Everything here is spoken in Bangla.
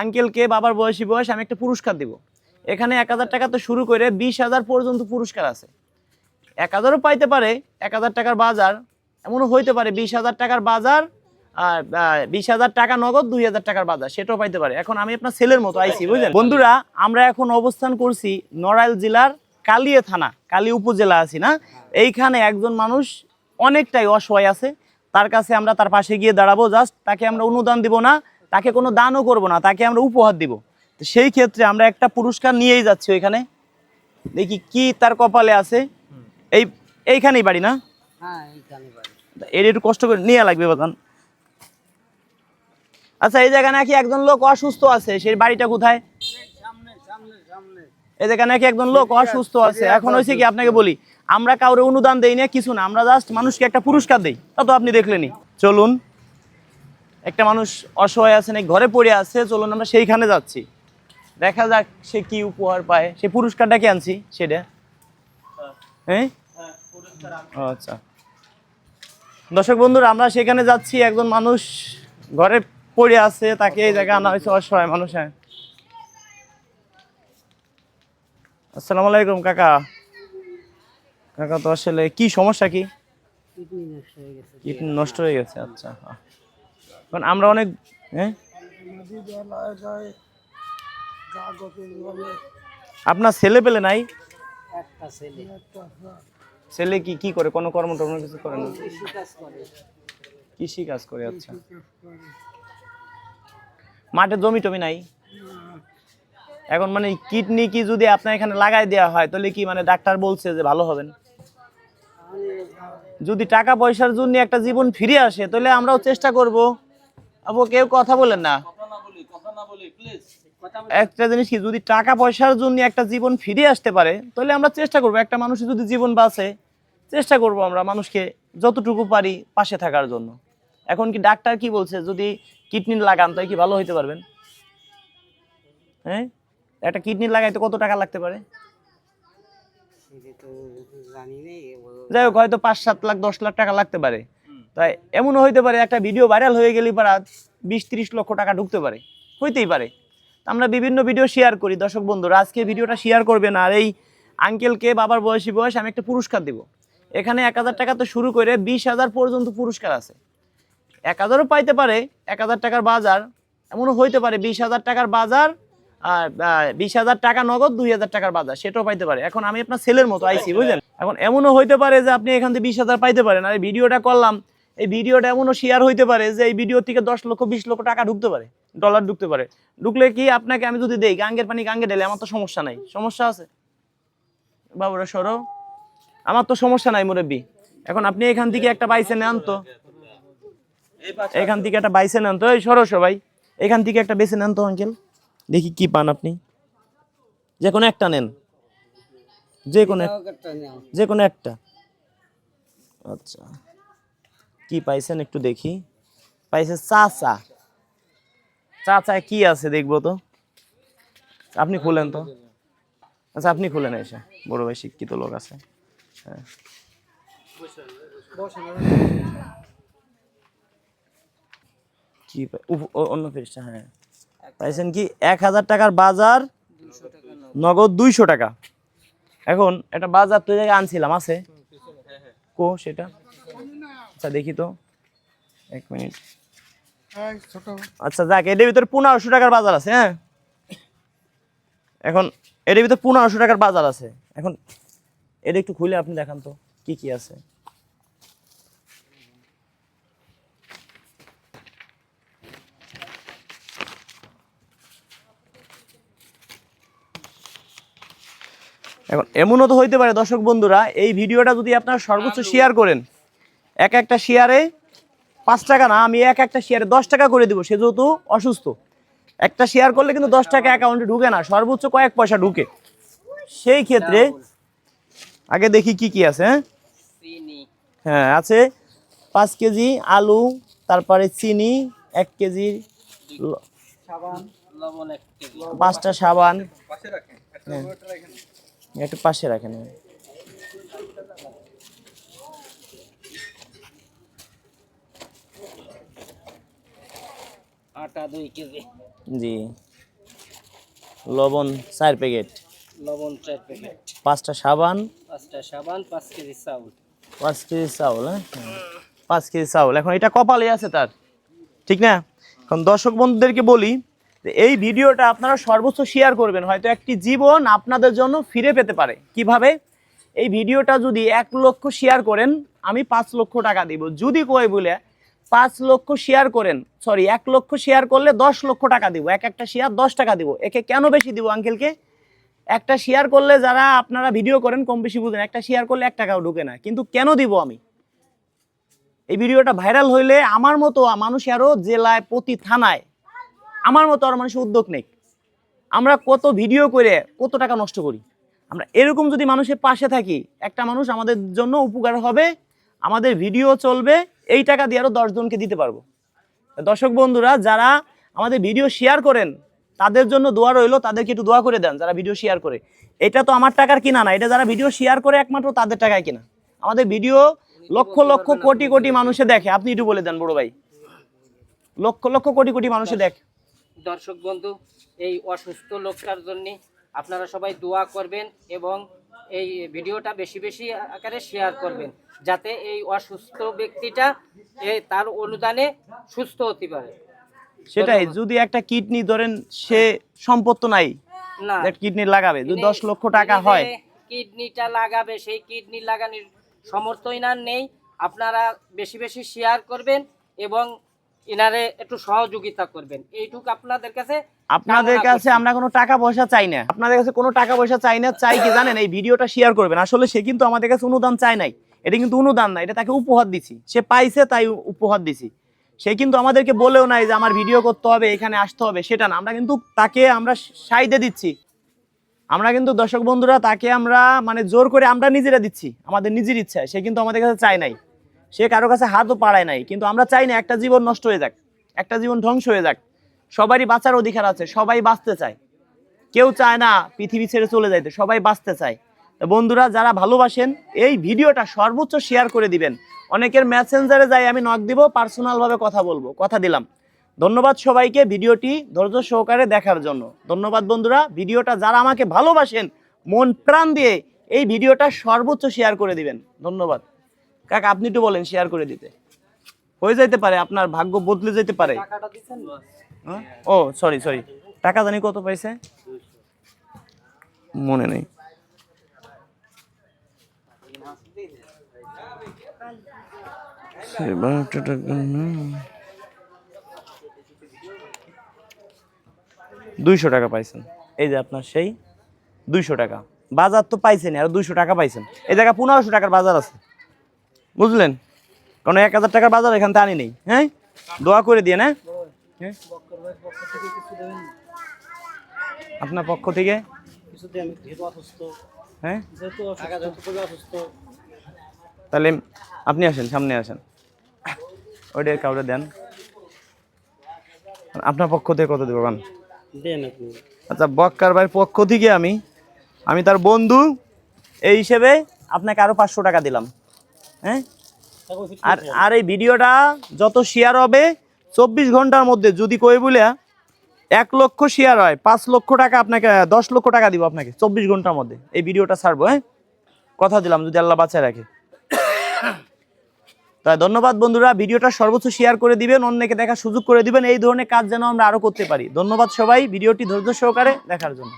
আঙ্কেলকে বাবার বয়সী বয়স, আমি একটা পুরস্কার দিব। এখানে এক হাজার টাকা তো শুরু করে বিশ হাজার পর্যন্ত পুরস্কার আছে। এক হাজারও পাইতে পারে, এক হাজার টাকার বাজার, এমনও হইতে পারে বিশ হাজার টাকার বাজার আর বিশ হাজার টাকা নগদ, দুই হাজার টাকার বাজার, সেটাও পাইতে পারে। এখন আমি আপনার ছেলের মতো আইছি, বুঝলেন? বন্ধুরা, আমরা এখন অবস্থান করছি নড়াইল জেলার কালিয়ে থানা, কালী উপজেলা আছি না? এইখানে একজন মানুষ অনেকটাই অসহায় আছে। তার কাছে আমরা তার পাশে গিয়ে দাঁড়াবো, জাস্ট তাকে আমরা অনুদান দিব না। তাকে কোনো দানও করব না তাকে আমরা উপহার দিব। তো সেই ক্ষেত্রে আমরা একটা পুরস্কার নিয়েই যাচ্ছি ওইখানে। দেখি কি তার কপালে আছে। এই এইখানেই বাড়ি না? হ্যাঁ এর একটু কষ্ট করে নিয়ে লাগবে বাদান আচ্ছা এই জায়গায় নাকি একজন লোক অসুস্থ আছে সেই বাড়িটা কোথায়? এই জায়গায় নাকি একজন লোক অসুস্থ আছে। এখন হয়েছে কি আপনাকে বলি আমরা কাউরে অনুদান দেই না কিছু না। আমরা জাস্ট মানুষকে একটা পুরস্কার দেই। তা তো আপনি দেখলেনই। চলুন। একটা মানুষ অসহায় আছে নাকি ঘরে পড়ে আছে চলুন আমরা সেইখানে যাচ্ছি। দেখা যাক সে কি উপহার পায়। সে পুরস্কারটা কি আনছি? সেটা? হ্যাঁ? আচ্ছা। দর্শক বন্ধুরা আমরা সেখানে যাচ্ছি একজন মানুষ ঘরে পড়ে আছে তাকে এই জায়গায় আনা হয়েছে অসহায় মানুষ হ্যাঁ। আসসালামু আলাইকুম কাকা। কাকা তো আসলে কি সমস্যা কি? কিডনি নষ্ট হয়ে গেছে আচ্ছা। কারণ আমরা অনেক হ্যাঁ? আপনার ছেলে পেলে নাই? ছেলে। কি কি করে? কোনো কর্ম টর্ম কিছু করে না? কৃষি কাজ করে। আচ্ছা। মাঠে জমি টমি নাই? এখন মানে কিডনি কি যদি আপনার এখানে লাগাই দেওয়া হয় তাহলে কি মানে ডাক্তার বলছে যে ভালো হবেন? যদি টাকা পয়সার জন্য একটা জীবন ফিরে আসে তাহলে আমরাও চেষ্টা করব। আবু কেউ কথা বলেন না। একটা জিনিস কি যদি টাকা পয়সার জন্য একটা জীবন ফিরে আসতে পারে তাহলে আমরা চেষ্টা করব একটা মানুষের যদি জীবন বাঁচে চেষ্টা করব আমরা মানুষকে যতটুকু পারি পাশে থাকার জন্য। এখন কি ডাক্তার কি বলছে যদি কিডনি লাগান তাই কি ভালো হইতে পারবেন? হ্যাঁ? একটা কিডনি লাগাইতে কত টাকা লাগতে পারে? যাই হোক হয়তো পাঁচ সাত লাখ দশ লাখ টাকা লাগতে পারে। তাই এমনও হইতে পারে, একটা ভিডিও ভাইরাল হয়ে গেলে পারা বিশ তিরিশ লক্ষ টাকা ঢুকতে পারে। হইতেই পারে। আমরা বিভিন্ন ভিডিও শেয়ার করি। দর্শক বন্ধুরা, আজকে ভিডিওটা শেয়ার করবেন আর এই আঙ্কেলকে বাবার বয়সী বয়স আমি একটা পুরস্কার দিব। এখানে এক হাজার টাকা তো শুরু করে বিশ হাজার পর্যন্ত পুরস্কার আছে। এক হাজারও পাইতে পারে, এক হাজার টাকার বাজার। এমনও হইতে পারে বিশ হাজার টাকার বাজার আর বিশ হাজার টাকা নগদ, দুই হাজার টাকার বাজার। সেটাও পাইতে পারে। এখন আমি আপনার ছেলের মতো আইছি, বুঝলেন? এখন এমনও হইতে পারে যে আপনি এখান থেকে বিশ হাজার পাইতে পারেন। আর ভিডিওটা করলাম এই ভিডিওটা এমনও শেয়ার হইতে পারে যে এই ভিডিও থেকে দশ লক্ষ, বিশ লক্ষ টাকা ঢুকতে পারে ডলার ঢুকতে পারে। ঢুকলে কি আপনাকে আমি যদি দেই, গাঙ্গের পানি গাঙ্গে ঢেলে, আমার তো সমস্যা নাই। সমস্যা আছে? বাবুরা, সরো। আমার তো সমস্যা নাই, মুরব্বী। এখন আপনি এখান থেকে একটা বাইসে নেন তো। এখান থেকে একটা বাইসে নেন তো। এই, সরো সবাই। এখান থেকে একটা বেছে নেন তো আঙ্কেল দেখি কি পান আপনি। যে কোনো একটা নেন। যে কোনো যে কোনো একটা। আচ্ছা। কি পাইছেন একটু দেখি। পাইছে চাচা। চাচা কি আছে দেখব তো। আপনি খুলেন তো। আচ্ছা আপনি খুলেন এসে। বড় ভাই শিক্ষিত লোক আছে। হ্যাঁ। কি অন্য পৃষ্ঠা হ্যাঁ। পাইছেন কি এক হাজার টাকার বাজার, নগদ দুইশো টাকা। এখন একটা বাজার তো জায়গায় আনছিলাম, আছে? কো, সেটা? আচ্ছা দেখি তো। এক মিনিট। আচ্ছা যাক এটার ভিতরে পনেরোশো টাকার বাজার আছে হ্যাঁ? এখন এটার ভিতরে পনেরোশো টাকার বাজার আছে। এখন এটা একটু খুলে আপনি দেখান তো কি কি আছে। এখন এমনও তো হইতে পারে দর্শক বন্ধুরা এই ভিডিওটা যদি আপনারা সর্বোচ্চ শেয়ার করেন এক একটা শেয়ারে পাঁচ টাকা না আমি এক একটা শেয়ারে দশ টাকা করে দিব সে যেহেতু অসুস্থ। একটা শেয়ার করলে কিন্তু দশ টাকা অ্যাকাউন্টে ঢুকে না সর্বোচ্চ কয়েক পয়সা ঢুকে। সেই ক্ষেত্রে আগে দেখি কি কি আছে হ্যাঁ? হ্যাঁ আছে পাঁচ কেজি আলু তারপরে চিনি এক কেজি পাঁচটা সাবান। হ্যাঁ। একটু পাশে রাখেন। আটা দুই কেজি। জি। লবণ চার প্যাকেট। লবণ চার প্যাকেট। পাঁচটা সাবান। পাঁচটা সাবান পাঁচ কেজি চাউল। পাঁচ কেজি চাউল হ্যাঁ? পাঁচ কেজি চাউল। এখন এটা কপালে আছে তার। ঠিক না? এখন দর্শক বন্ধুদেরকে বলি এই ভিডিওটা আপনারা সর্বোচ্চ শেয়ার করবেন। হয়তো একটি জীবন আপনাদের জন্য ফিরে পেতে পারে। কীভাবে? এই ভিডিওটা যদি এক লক্ষ শেয়ার করেন আমি পাঁচ লক্ষ টাকা দিব। যদি কই বলে পাঁচ লক্ষ শেয়ার করেন। সরি এক লক্ষ শেয়ার করলে দশ লক্ষ টাকা দিব। এক একটা শেয়ার দশ টাকা দিব। একে কেন বেশি দিব আঙ্কেলকে? একটা শেয়ার করলে যারা আপনারা ভিডিও করেন, কম বেশি বুঝেন, একটা শেয়ার করলে এক টাকাও ঢুকে না। কিন্তু কেন দিব আমি? এই ভিডিওটা ভাইরাল হইলে আমার মতো মানুষ আরও জেলায়, প্রতি থানায়, আমার মতো আর মানুষের উদ্যোগ নেই আমরা কত ভিডিও করে কত টাকা নষ্ট করি? আমরা এরকম যদি মানুষের পাশে থাকি, একটা মানুষ আমাদের জন্য উপকার হবে আমাদের ভিডিও চলবে, এই টাকা দিয়ে আরও দশজনকে দিতে পারব। দর্শক বন্ধুরা, যারা আমাদের ভিডিও শেয়ার করেন, তাদের জন্য দোয়া রইল, তাদেরকে একটু দোয়া করে দেন, যারা ভিডিও শেয়ার করে। এটা তো আমার টাকার কিনা না, এটা যারা ভিডিও শেয়ার করে একমাত্র তাদের টাকায় কিনা। আমাদের ভিডিও লক্ষ লক্ষ কোটি কোটি মানুষে দেখে। আপনি একটু বলে দেন, বড় ভাই। লক্ষ লক্ষ কোটি কোটি মানুষে দেখে। দর্শক বন্ধু, এই অসুস্থ লোকটার জন্য আপনারা সবাই দোয়া করবেন এবং এই ভিডিওটা বেশি বেশি আকারে শেয়ার করবেন যাতে এই অসুস্থ ব্যক্তিটা এই তার অনুদানে সুস্থ হতে পারে। সেটাই যদি একটা কিডনি ধরেন সে সম্পদ তো নাই না। কিডনি লাগাবে যদি দশ লক্ষ টাকা হয়। কিডনিটা লাগাবে সেই কিডনি লাগানোর সমর্থই না নেই। আপনারা বেশি বেশি শেয়ার করবেন এবং ইনারে একটু সহযোগিতা করবেন। এইটুকু আপনাদের কাছে আপনাদের কাছে আমরা কোনো টাকা পয়সা চাই না। আপনাদের কাছে কোনো টাকা পয়সা চাই না চাই কি জানেন? এই ভিডিওটা শেয়ার করবেন। আসলে সে কিন্তু আমাদের কাছে অনুদান চায় নাই। এটা কিন্তু অনুদান না এটা তাকে উপহার দিছি। সে পাইছে তাই উপহার দিছি। সে কিন্তু আমাদেরকে বলেও নাই যে আমার ভিডিও করতে হবে এখানে আসতে হবে সেটা না। আমরা কিন্তু তাকে আমরা সাইডে দিচ্ছি। আমরা কিন্তু দর্শক বন্ধুরা তাকে আমরা মানে জোর করে আমরা নিজেরা দিচ্ছি। আমাদের নিজের ইচ্ছা সে কিন্তু আমাদের কাছে চায় নাই। সে কারও কাছে হাতও পাড়ায় নাই। কিন্তু আমরা চাই না একটা জীবন নষ্ট হয়ে যাক, একটা জীবন ধ্বংস হয়ে যাক। সবারই বাঁচার অধিকার আছে, সবাই বাঁচতে চায়। কেউ চায় না পৃথিবী ছেড়ে চলে যাইতে, সবাই বাঁচতে চায়। তো বন্ধুরা, যারা ভালোবাসেন, এই ভিডিওটা সর্বোচ্চ শেয়ার করে দিবেন। অনেকের মেসেঞ্জারে যাই আমি নক দিব পার্সোনালভাবে কথা বলব, কথা দিলাম। ধন্যবাদ সবাইকে ভিডিওটি ধৈর্য সহকারে দেখার জন্য। ধন্যবাদ বন্ধুরা, ভিডিওটা যারা আমাকে ভালোবাসেন, মন প্রাণ দিয়ে এই ভিডিওটা সর্বোচ্চ শেয়ার করে দিবেন। ধন্যবাদ। কাকা আপনি একটু বলেন শেয়ার করে দিতে। হয়ে যাইতে পারে আপনার ভাগ্য বদলে যেতে পারে। হ্যাঁ? ও সরি সরি টাকা জানি কত পাইছে? মনে নেই। টাকা। দুইশো টাকা পাইছেন। এই যে আপনার সেই দুইশো টাকা। বাজার তো পাইছেন আর দুইশো টাকা পাইছেন। এই জায়গায় পনেরোশো টাকার বাজার আছে। বুঝলেন? কারণ এক হাজার টাকার বাজার এখান থেকে আনি নেই হ্যাঁ? দোয়া করে দিয়ে না? হ্যাঁ? আপনার পক্ষ থেকে? হ্যাঁ? তাহলে আপনি আসেন সামনে আসেন। ওইটা কাউরে দেন। আপনার পক্ষ থেকে কত দেবো কান আচ্ছা বক্কার ভাইয়ের পক্ষ থেকে আমি আমি তার বন্ধু এই হিসেবে আপনাকে আরও পাঁচশো টাকা দিলাম। হ্যাঁ? আর আর এই ভিডিওটা যত শেয়ার হবে চব্বিশ ঘণ্টার মধ্যে যদি কই বলে এক লক্ষ শেয়ার হয় পাঁচ লক্ষ টাকা আপনাকে দশ লক্ষ টাকা দিব আপনাকে চব্বিশ ঘণ্টার মধ্যে। এই ভিডিওটা ছাড়বো হ্যাঁ? কথা দিলাম যদি আল্লাহ বাঁচায় রাখে। তাই ধন্যবাদ বন্ধুরা ভিডিওটা সর্বোচ্চ শেয়ার করে দিবেন অন্যকে দেখার সুযোগ করে দিবেন এই ধরনের কাজ যেন আমরা আরও করতে পারি। ধন্যবাদ সবাই ভিডিওটি ধৈর্য সহকারে দেখার জন্য।